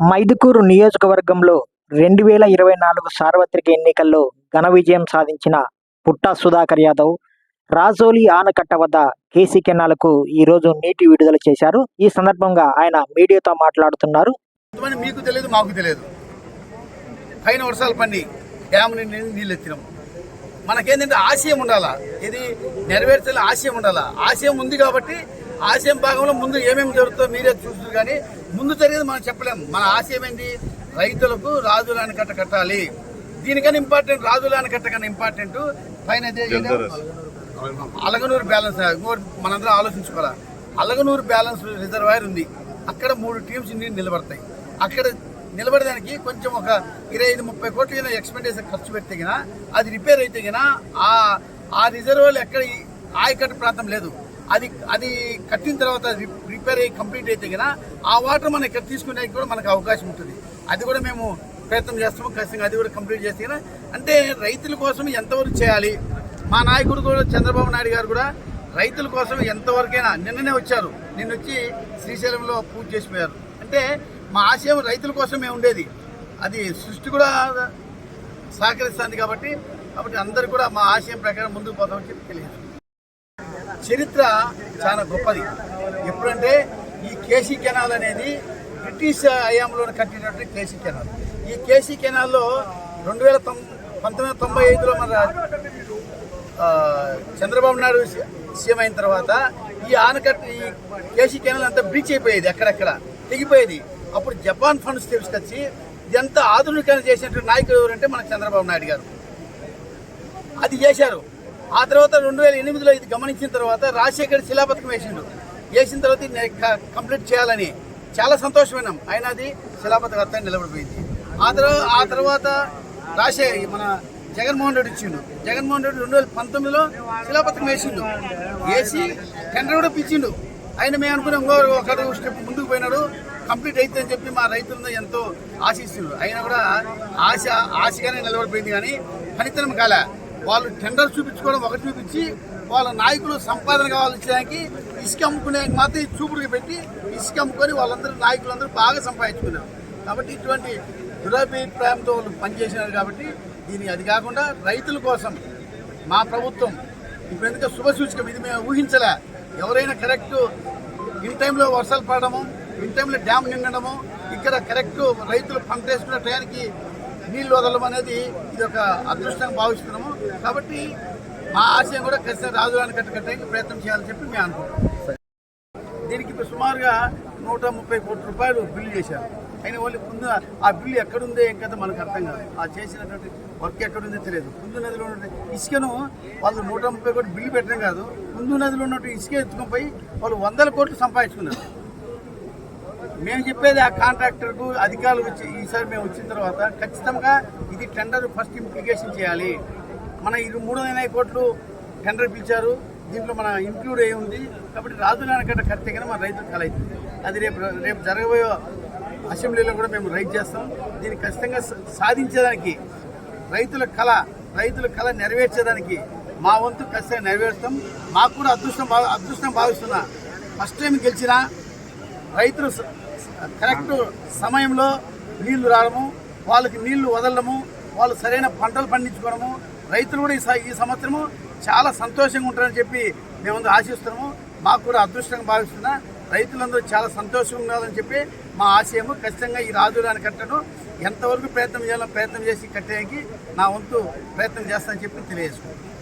మైదుకూరు నియోజకవర్గంలో రెండు వేల ఇరవై నాలుగు సార్వత్రిక ఎన్నికల్లో ఘన విజయం సాధించిన పుట్టా సుధాకర్ యాదవ్ రాజోలి ఆనకట్ట వద్ద కేసీ కెనాలకు ఈరోజు నీటి విడుదల చేశారు. ఈ సందర్భంగా ఆయన మీడియాతో మాట్లాడుతున్నారు. మీకు తెలియదు మాకు తెలియదు. పైన వర్షాలు పండి డ్యామ్ నీళ్ళు ఎత్తినాం మనకేంటంటే ఆశయం ఉండాలా? ఇది నెరవేర్చాలి ఆశయం ఉండాలా? ఆశయం ఉంది కాబట్టి ఆశయం భాగంలో ముందు ఏమేమి జరుగుతుందో మీరే చూస్తారు కానీ ముందు జరిగేది మనం చెప్పలేం. మన ఆశయం ఏంటి? రైతులకు రాజులాని కట్ట కట్టాలి. దీనికన్నా ఇంపార్టెంట్ రాజులాని కట్ట కన్నా ఇంపార్టెంట్ పైన అలగనూరు బ్యాలెన్స్. మనందరం ఆలోచించుకోవాలా. అలగనూరు బ్యాలెన్స్ రిజర్వాయర్ ఉంది. అక్కడ మూడు టీమ్స్ నిలబడతాయి. అక్కడ నిలబడడానికి కొంచెం ఒక ఇరవై ఐదు ముప్పై కోట్ల ఎక్స్పెండిచర్ ఖర్చు పెడితే అది రిపేర్ అయితే గిన ఆ ఆ రిజర్వాయర్ ఎక్కడ ఆయకట్టు ప్రాంతం లేదు. అది అది కట్టిన తర్వాత రిపేర్ అయ్యి కంప్లీట్ అయితే కదా ఆ వాటర్ మనం ఇక్కడ తీసుకునే కూడా మనకు అవకాశం ఉంటుంది. అది కూడా మేము ప్రయత్నం చేస్తాము ఖచ్చితంగా అది కూడా కంప్లీట్ చేస్తే కదా అంటే రైతుల కోసం ఎంతవరకు చేయాలి? మా నాయకుడు కూడా చంద్రబాబు నాయుడు గారు కూడా రైతుల కోసం ఎంతవరకైనా నిన్ననే వచ్చారు. నిన్న వచ్చి శ్రీశైలంలో పూజ చేసిపోయారు. అంటే మా ఆశయం రైతుల కోసమే ఉండేది. అది సృష్టి కూడా సహకరిస్తుంది కాబట్టి కాబట్టి అందరు కూడా మా ఆశయం ప్రకారం ముందుకు పోతామని చెప్పి తెలియదు చరిత్ర చాలా గొప్పది. ఎప్పుడంటే ఈ కేసీ కెనాల్ అనేది బ్రిటిష్ హయాంలో కట్టినటువంటి కేసీ కెనాల్. ఈ కేసీ కెనాల్లో రెండు వేల తొం పంతొమ్మిది వందల తొంభై ఐదులో మన చంద్రబాబు నాయుడు సీఎం అయిన తర్వాత ఈ ఆనకట్ట ఈ కేసీ కెనాల్ అంతా బ్రీచ్ అయిపోయేది అక్కడక్కడ తెగిపోయేది. అప్పుడు జపాన్ ఫండ్స్ తీసుకొచ్చి ఇదంతా ఆధునీకరణ చేసినటువంటి నాయకుడు ఎవరంటే మన చంద్రబాబు నాయుడు గారు. అది చేశారు. ఆ తర్వాత రెండు వేల ఎనిమిదిలో ఇది గమనించిన తర్వాత రాజశేఖర్ శిలాపథకం వేసిండు. వేసిన తర్వాత ఇది క- కంప్లీట్ చేయాలని చాలా సంతోషమైనాం. ఆయన అది శిలాపథకం నిలబడిపోయింది. ఆ తర్వాత ఆ తర్వాత రాజశేఖర్ మన జగన్మోహన్ రెడ్డి ఇచ్చిండు. జగన్మోహన్ రెడ్డి రెండు వేల పంతొమ్మిదిలో శిలాపథకం వేసిండు. వేసి టెండర్ కూడా పిచ్చిండు ఆయన మేము అనుకున్నాం ఇంకో ఒకడు స్టెప్ ముందుకు పోయినాడు కంప్లీట్ అయితే అని చెప్పి మా రైతులను ఎంతో ఆశిస్తున్నారు. అయినా కూడా ఆశ ఆశగానే నిలబడిపోయింది కానీ ఫలితం కాలే. వాళ్ళు టెండర్ చూపించుకోవడం ఒకటి చూపించి వాళ్ళ నాయకులు సంపాదన కావాల్సడానికి ఇసుక అమ్ముకునే మాత్రం చూపుడుగా పెట్టి ఇసుక అమ్ముకొని వాళ్ళందరూ నాయకులందరూ బాగా సంపాదించుకున్నారు. కాబట్టి ఇటువంటి దురభిప్రాయంతో వాళ్ళు పనిచేసినారు కాబట్టి దీని అది కాకుండా రైతుల కోసం మా ప్రభుత్వం ఇప్పుడు ఎందుకంటే శుభ సూచకం ఇది మేము ఊహించలే. ఎవరైనా కరెక్ట్ ఇన్ టైంలో వర్షాలు పడడము ఇన్ టైంలో డ్యామ్ నిండడము ఇక్కడ కరెక్ట్ రైతులు పంట వేసుకున్న టయానికి నీళ్ళు వదలడం అనేది ఇది ఒక అదృష్టంగా భావిస్తున్నాము. కాబట్టి మా ఆశయం కూడా ఖచ్చితంగా రాజుగారిని కట్టడానికి ప్రయత్నం చేయాలని చెప్పి మేము అనుకుంటున్నాం. దీనికి ఇప్పుడు సుమారుగా నూట ముప్పై కోట్ల రూపాయలు బిల్లు చేశారు. అయినా వాళ్ళు ముందు ఆ బిల్లు ఎక్కడుందో ఏం కదా మనకు అర్థం కాదు. ఆ చేసినటువంటి వర్క్ ఎక్కడుందో తెలియదు. కుందు నదిలో ఉన్న ఇసుకను వాళ్ళు నూట ముప్పై కోట్లు బిల్లు పెట్టడం కాదు. కుందు నదిలో ఉన్నటువంటి ఇసుక ఎత్తుకొని పోయి వాళ్ళు వందల కోట్లు సంపాదించుకున్నారు. మేము చెప్పేది ఆ కాంట్రాక్టర్కు అధికారులు వచ్చి ఈసారి మేము వచ్చిన తర్వాత ఖచ్చితంగా ఇది టెండర్ ఫస్ట్ ఇంప్లికేషన్ చేయాలి. మన ఇది మూడు వందల కోట్లు టెండర్ పిలిచారు. దీంట్లో మన ఇంక్లూడ్ అయి ఉంది. కాబట్టి రాజునానకట్ట కడితే కానీ మన రైతులు కలైతుంది అది రేపు రేపు జరగబోయే అసెంబ్లీలో కూడా మేము రైట్ చేస్తాం. దీన్ని ఖచ్చితంగా సాధించేదానికి రైతుల కళ రైతుల కళ నెరవేర్చేదానికి మా వంతు ఖచ్చితంగా నెరవేరుస్తాం. మాకు కూడా అదృష్టం భావ అదృష్టం భావిస్తున్నా ఫస్ట్ టైం గెలిచినా రైతులు కరెక్ట్ సమయంలో నీళ్ళు రావడము వాళ్ళకి నీళ్ళు వదలడము వాళ్ళు సరైన పంటలు పండించుకోవడము రైతులు కూడా ఈ స- ఈ సంవత్సరము చాలా సంతోషంగా ఉంటారని చెప్పి మేము ఆశిస్తున్నాము. మాకు కూడా అదృష్టంగా భావిస్తున్నా రైతులందరూ చాలా సంతోషంగా ఉండాలని చెప్పి మా ఆశయము. ఖచ్చితంగా ఈ రాజురాని కట్టడం ఎంతవరకు ప్రయత్నం చేయాలో ప్రయత్నం చేసి కట్టేయడానికి నా వంతు ప్రయత్నం చేస్తానని చెప్పి తెలియజేసుకుంటాను